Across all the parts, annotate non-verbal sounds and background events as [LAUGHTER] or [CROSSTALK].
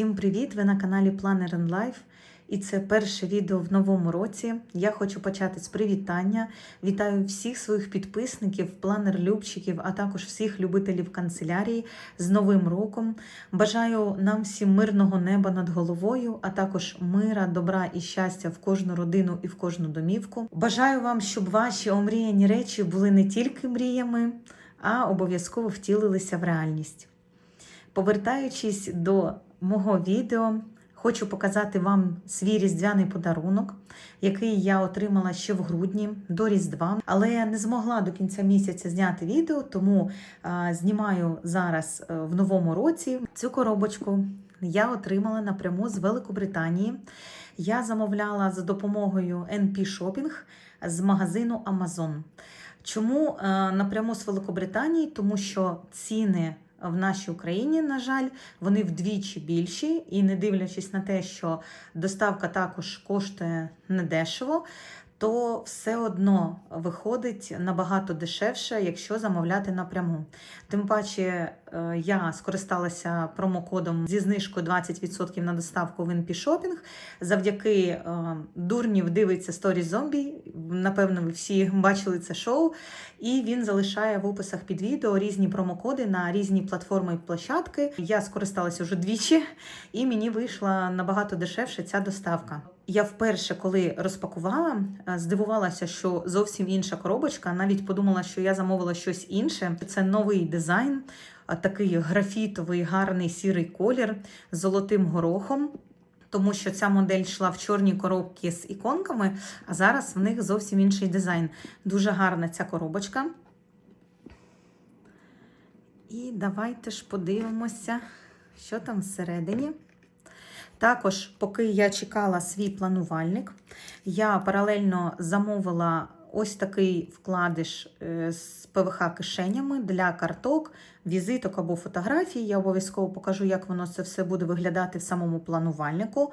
Всім привіт! Ви на каналі Planner and Life. І це перше відео в новому році. Я хочу почати з привітання. Вітаю всіх своїх підписників, планер-любчиків, а також всіх любителів канцелярії з Новим роком. Бажаю нам всім мирного неба над головою, а також мира, добра і щастя в кожну родину і в кожну домівку. Бажаю вам, щоб ваші омріяні речі були не тільки мріями, а обов'язково втілилися в реальність. Повертаючись до мого відео, хочу показати вам свій різдвяний подарунок, який я отримала ще в грудні до Різдва, але я не змогла до кінця місяця зняти відео, тому знімаю зараз е, в новому році цю коробочку. Я отримала напряму з Великобританії. Я замовляла за допомогою NP Shopping з магазину Amazon. Чому е, напряму з Великобританії? Тому що ціни в нашій Україні, на жаль, вони вдвічі більші, і не дивлячись на те, що доставка також коштує недешево, то все одно виходить набагато дешевше, якщо замовляти напряму. Тим паче е, я скористалася промокодом зі знижкою 20% на доставку в InPShopping. Завдяки е, дурнів дивиться Story Zombie. Напевно, ви всі [LAUGHS] бачили це шоу. І він залишає в описах під відео різні промокоди на різні платформи і площадки. Я скористалася вже двічі, і мені вийшла набагато дешевше ця доставка. Я вперше, коли розпакувала, е, здивувалася, що зовсім інша коробочка. Навіть подумала, що я замовила щось інше. Це новий дизайн, такий графітовий, гарний сірий колір з золотим горохом. Тому що ця модель йшла в чорній коробці з іконками, а зараз в них зовсім інший дизайн. Дуже гарна ця коробочка. І давайте ж подивимося, що там всередині. Також, поки я чекала свій планувальник, я паралельно замовила ось такий вкладиш е, з ПВХ-кишенями для карток, візиток або фотографій. Я обов'язково покажу, як воно це все буде виглядати в самому планувальнику.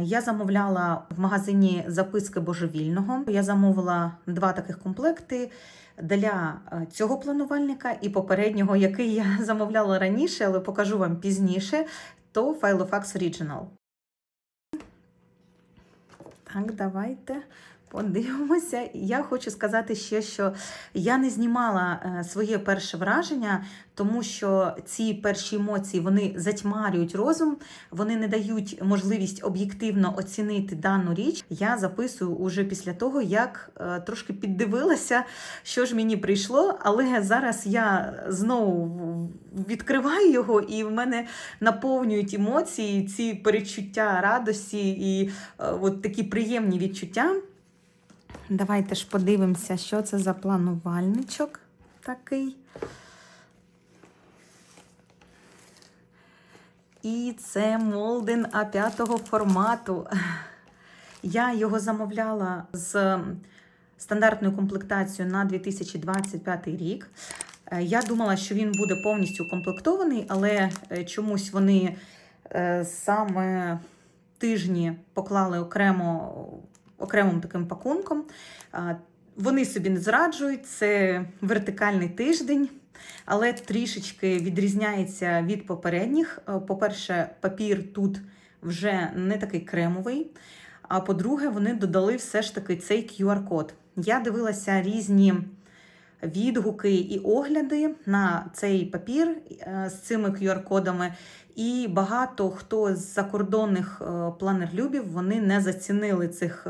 Я замовляла в магазині записки божевільного. Я замовила два таких комплекти для е, цього планувальника і попереднього, який я [LAUGHS] замовляла раніше, але покажу вам пізніше то Filofax Original. Так, давайте подивимося. Я хочу сказати ще, що я не знімала е, своє перше враження, тому що ці перші емоції вони затьмарюють розум, вони не дають можливість об'єктивно оцінити дану річ. Я записую уже після того, як е, трошки піддивилася, що ж мені прийшло, але зараз я знову відкриваю його, і в мене наповнюють емоції, ці перечуття радості і е, от такі приємні відчуття. Давайте ж подивимося, що це за планувальничок такий. І це Молден А5 формату. Я його замовляла з стандартною комплектацією на 2025 рік. Е, Я думала, що він буде повністю укомплектований, але е, чомусь вони е, саме тижні поклали окремо окремим таким пакунком. Вони собі не зраджують, це вертикальний тиждень, але трішечки відрізняється від попередніх. Е, По-перше, папір тут вже не такий кремовий. А по-друге, вони додали все ж таки цей QR-код. Я дивилася різні відгуки і огляди на цей папір е, з цими QR-кодами. І багато хто з закордонних е, планерлюбів вони не зацінили цих.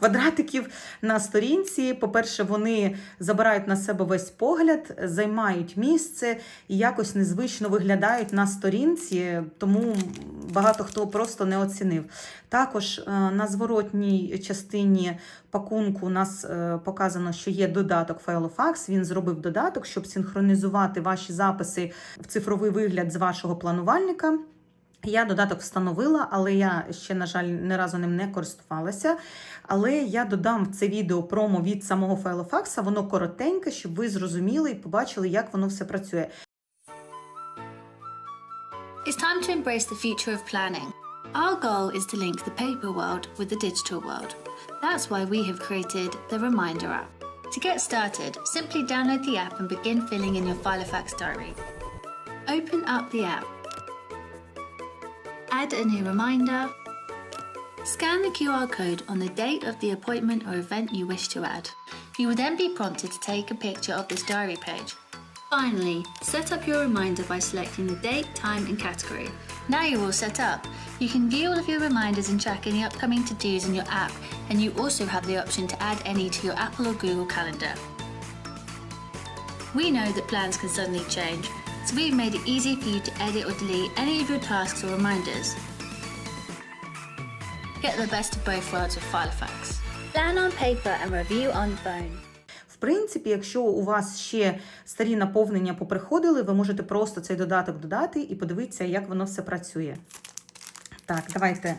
Квадратиків на сторінці. По-перше, вони забирають на себе весь погляд, займають місце і якось незвично виглядають на сторінці, тому багато хто просто не оцінив. Також е, на зворотній частині пакунку у нас е, показано, що є додаток Filofax. Він зробив додаток, щоб синхронізувати ваші записи в цифровий вигляд з вашого планувальника. Я додаток встановила, але я ще, на жаль, ні разу ним не користувалася. Але я додам в це відео промо від самого Filofax. Воно коротеньке, щоб ви зрозуміли і побачили, як воно все працює. It's time to embrace the future of planning. Our goal is to link the paper world with the digital world. That's why we have created the Reminder app. To get started, simply download the app and begin filling in your Filofax diary. Open up the app. Add a new reminder. Scan the QR code on the date of the appointment or event you wish to add. You will then be prompted to take a picture of this diary page. Finally, set up your reminder by selecting the date, time, and category. Now you're all set up. You can view all of your reminders and track any upcoming to dos in your app, and you also have the option to add any to your Apple or Google Calendar. We know that plans can suddenly change, so we've made it easy for you to edit or delete any of your tasks or reminders. Get the best of both worlds with Filofax. Plan on paper and review on phone. В принципі, якщо у вас ще старі наповнення поприходили, ви можете просто цей додаток додати і подивитися, як воно все працює. Так, давайте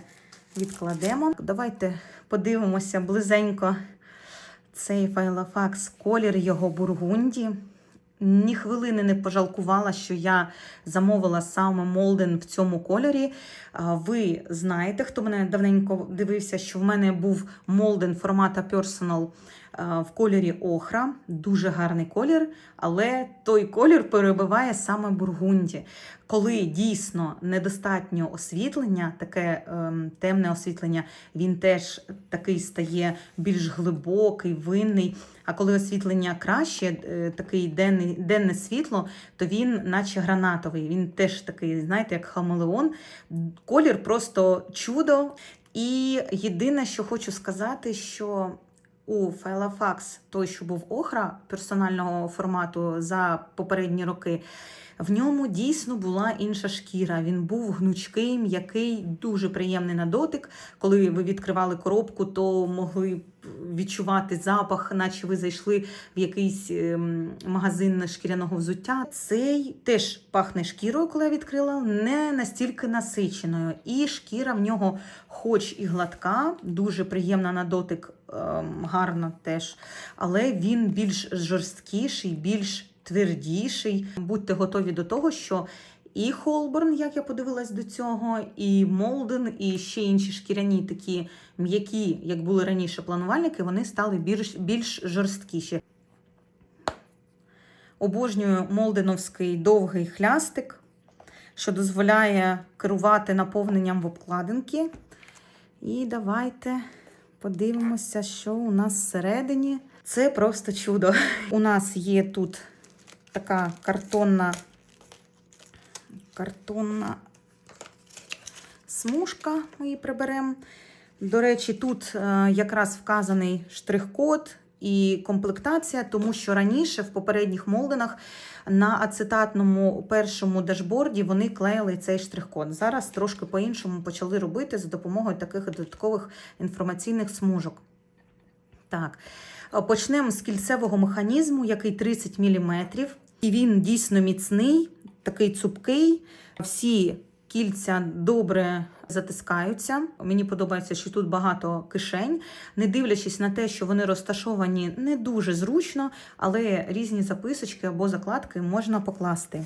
відкладемо. Давайте подивимося близенько цей файлофакс, колір його бургунді. Ні хвилини не пожалкувала, що я замовила саме Молден в цьому кольорі. Ви знаєте, хто мене давненько дивився, що в мене був Молден формата Personal в кольорі охра. Дуже гарний колір, але той колір перебиває саме бургунді. Коли дійсно недостатньо освітлення, таке ем, темне освітлення, він теж такий стає більш глибокий, винний. А коли освітлення краще, е, такий денний, денне світло, то він наче гранатовий. Він теж такий, знаєте, як хамелеон. Колір просто чудо. І єдине, що хочу сказати, що у Filofax, той, що був охра персонального формату за попередні роки, в ньому дійсно була інша шкіра. Він був гнучкий, м'який, дуже приємний на дотик. Коли ви відкривали коробку, то могли відчувати запах, наче ви зайшли в якийсь ем, магазин шкіряного взуття. Цей теж пахне шкірою, коли я відкрила, не настільки насиченою. І шкіра в нього, хоч і гладка, дуже приємна на дотик, ем, гарна теж, але він більш жорсткіший, більш твердіший. Будьте готові до того, що і Холборн, як я подивилась до цього, і Молден, і ще інші шкіряні такі м'які, як були раніше планувальники, вони стали більш, більш жорсткіші. Обожнюю молденовський довгий хлястик, що дозволяє керувати наповненням в обкладинки. І давайте подивимося, що у нас всередині. Це просто чудо. У нас є тут така картонна, картонна смужка, ми її приберемо. До речі, тут е, якраз вказаний штрих-код і комплектація, тому що раніше в попередніх молденах на ацетатному першому дашборді вони клеїли цей штрих-код. Зараз трошки по-іншому почали робити за допомогою таких додаткових інформаційних смужок. Так, е, почнемо з кільцевого механізму, який 30 мм. І він дійсно міцний, такий цупкий. Всі кільця добре затискаються. Мені подобається, що тут багато кишень, не дивлячись на те, що вони розташовані не дуже зручно, але різні записочки або закладки можна покласти.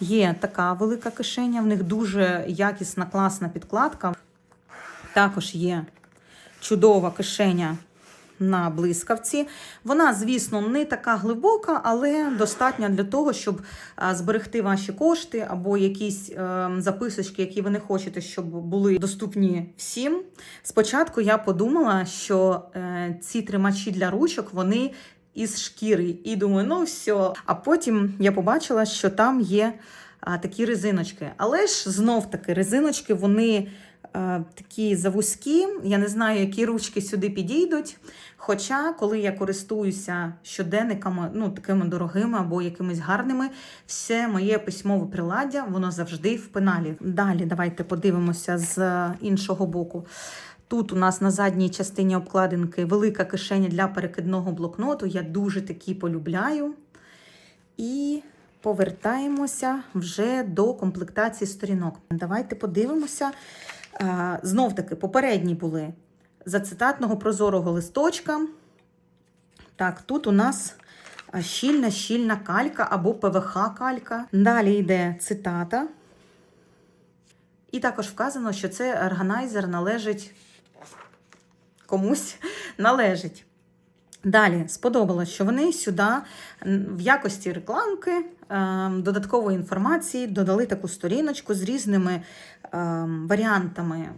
Є така велика кишеня, в них дуже якісна, класна підкладка. Також є чудова кишеня на блискавці. Вона, звісно, не така глибока, але достатня для того, щоб зберегти ваші кошти або якісь е, записочки, які ви не хочете, щоб були доступні всім. Спочатку я подумала, що е, ці тримачі для ручок вони із шкіри. І думаю, ну все. А потім я побачила, що там є такі резиночки. Але ж знов таки резиночки, вони. Е, Такі завузькі, я не знаю, які ручки сюди підійдуть. Хоча, коли я користуюся щоденниками, ну такими дорогими або якимись гарними, все моє письмове приладдя, воно завжди в пеналі. Далі давайте подивимося з іншого боку. Тут у нас на задній частині обкладинки велика кишеня для перекидного блокноту. Я дуже такі полюбляю. І повертаємося вже до комплектації сторінок. Давайте подивимося. Знов таки, попередні були з ацетатного прозорого листочка. Так, тут у нас щільна щільна калька або ПВХ-калька. Далі йде цитата. І також вказано, що цей органайзер належить комусь [LAUGHS] належить. Далі сподобалось, що вони сюди в якості рекламки е, додаткової інформації додали таку сторіночку з різними е, варіантами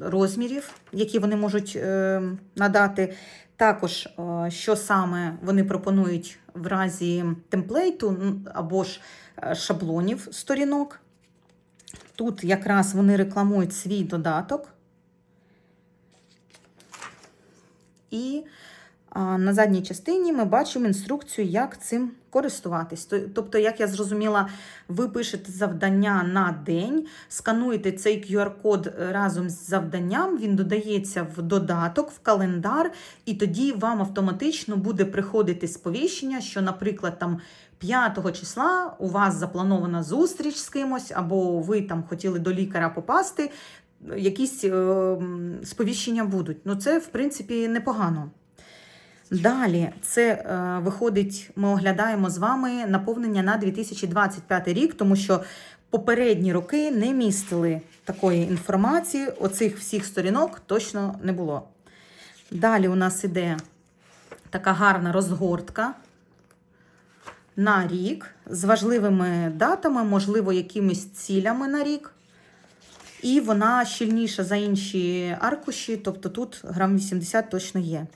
розмірів, які вони можуть е, надати. Також, е, що саме вони пропонують в разі темплейту або ж е, шаблонів сторінок. Тут якраз вони рекламують свій додаток. І на задній частині ми бачимо інструкцію, як цим користуватись. Тобто, як я зрозуміла, ви пишете завдання на день, скануєте цей QR-код разом з завданням, він додається в додаток, в календар, і тоді вам автоматично буде приходити сповіщення, що, наприклад, там 5 числа у вас запланована зустріч з кимось, або ви там хотіли до лікаря попасти. Якісь е, сповіщення будуть. Ну, це, в принципі, непогано. Далі, це е, виходить, ми оглядаємо з вами наповнення на 2025 рік, тому що попередні роки не містили такої інформації. Оцих всіх сторінок точно не було. Далі у нас іде така гарна розгортка на рік з важливими датами, можливо, якимись цілями на рік. І вона щільніша за інші аркуші, тобто тут грам 80 точно є.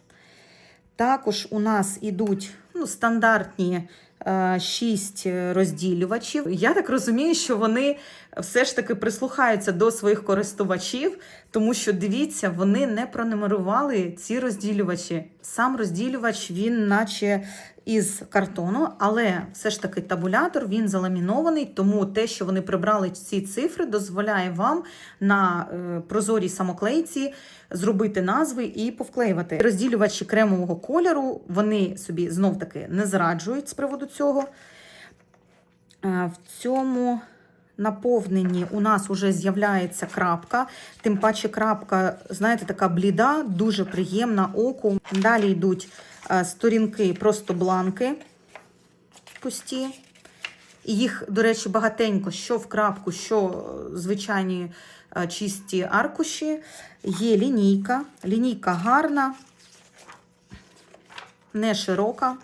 Також у нас ідуть ну, стандартні е, 6 розділювачів. Я так розумію, що вони все ж таки прислухаються до своїх користувачів, тому що дивіться, вони не пронумерували ці розділювачі. Сам розділювач він, наче із картону, але все ж таки табулятор він заламінований, тому те, що вони прибрали ці цифри, дозволяє вам на е, прозорій самоклейці зробити назви і повклеювати. Розділювачі кремового кольору вони собі знов таки не зраджують з приводу цього. Е, В цьому наповненні у нас вже з'являється крапка. Тим паче крапка, знаєте, така бліда, дуже приємна оку. Далі йдуть е, сторінки, просто бланки пусті. І їх, до речі, багатенько, що в крапку, що е, звичайні е, чисті аркуші. Є лінійка. Лінійка гарна, не широка.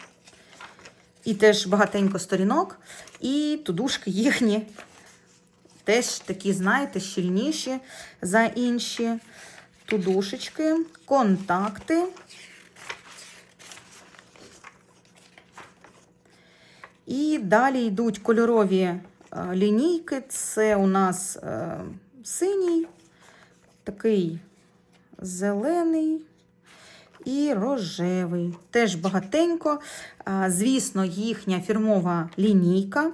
І теж багатенько сторінок. І тудушки їхні теж такі, знаєте, щільніші за інші тудушечки, контакти. І далі йдуть кольорові е, лінійки. Це у нас е, синій, такий зелений і рожевий. Теж багатенько. Звісно, їхня фірмова лінійка,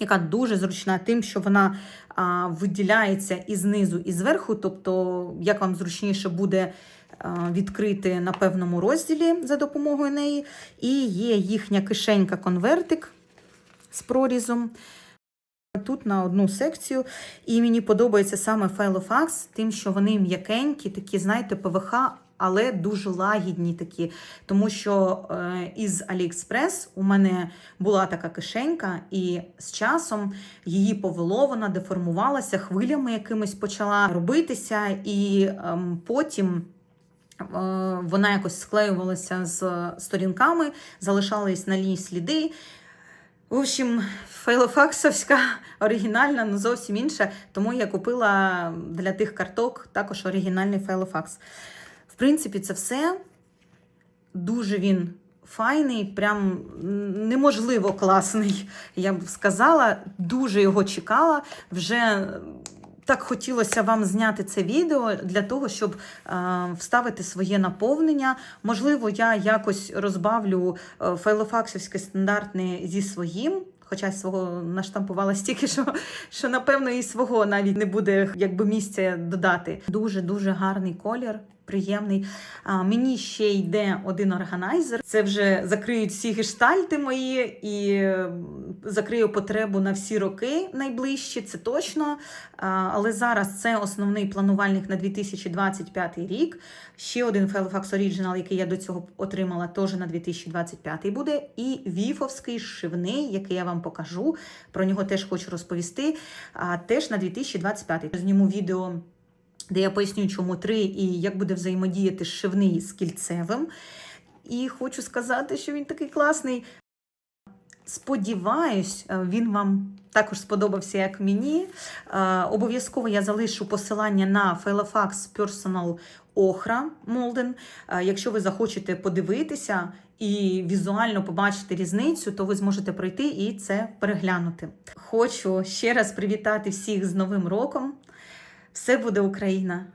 яка дуже зручна тим, що вона а, виділяється і знизу, і зверху. Тобто, як вам зручніше буде а, відкрити на певному розділі за допомогою неї. І є їхня кишенька-конвертик з прорізом. Тут на одну секцію, і мені подобається саме файлофакс, тим, що вони м'якенькі, такі, знаєте, ПВХ, але дуже лагідні такі. Тому що е, із AliExpress у мене була така кишенька, і з часом її повело, вона деформувалася, хвилями якимись почала робитися, і ем, потім. е, Вона якось склеювалася з сторінками, залишались на ній сліди. В общем, файлофаксовська оригінальна, ну зовсім інша. Тому я купила для тих карток також оригінальний файлофакс. В принципі, це все. Дуже він файний, прям неможливо класний, я б сказала. Дуже його чекала. Вже так хотілося вам зняти це відео для того, щоб е, вставити своє наповнення. Можливо, я якось розбавлю е, файлофаксівське стандартне зі своїм. Хоча свого наштампувала стільки, що, що напевно і свого навіть не буде якби місця додати. Дуже дуже гарний колір. Приємний. А, мені ще йде один органайзер. Це вже закриють всі гештальти мої і закрию потребу на всі роки найближчі, це точно. Але зараз це основний планувальник на 2025 рік. Ще один Filofax Original, який я до цього отримала, теж на 2025 буде. І віфовський шивний, який я вам покажу. Про нього теж хочу розповісти. А, теж на 2025. Зніму відео де я поясню, чому три і як буде взаємодіяти шивний з кільцевим. і хочу сказати, що він такий класний. Сподіваюсь, е, він вам також сподобався, як мені. Е, Обов'язково я залишу посилання на Filofax Personal Охра Молден. Е, Якщо ви захочете подивитися і візуально побачити різницю, то ви зможете пройти і це переглянути. Хочу ще раз привітати всіх з Новим роком. Все буде Україна!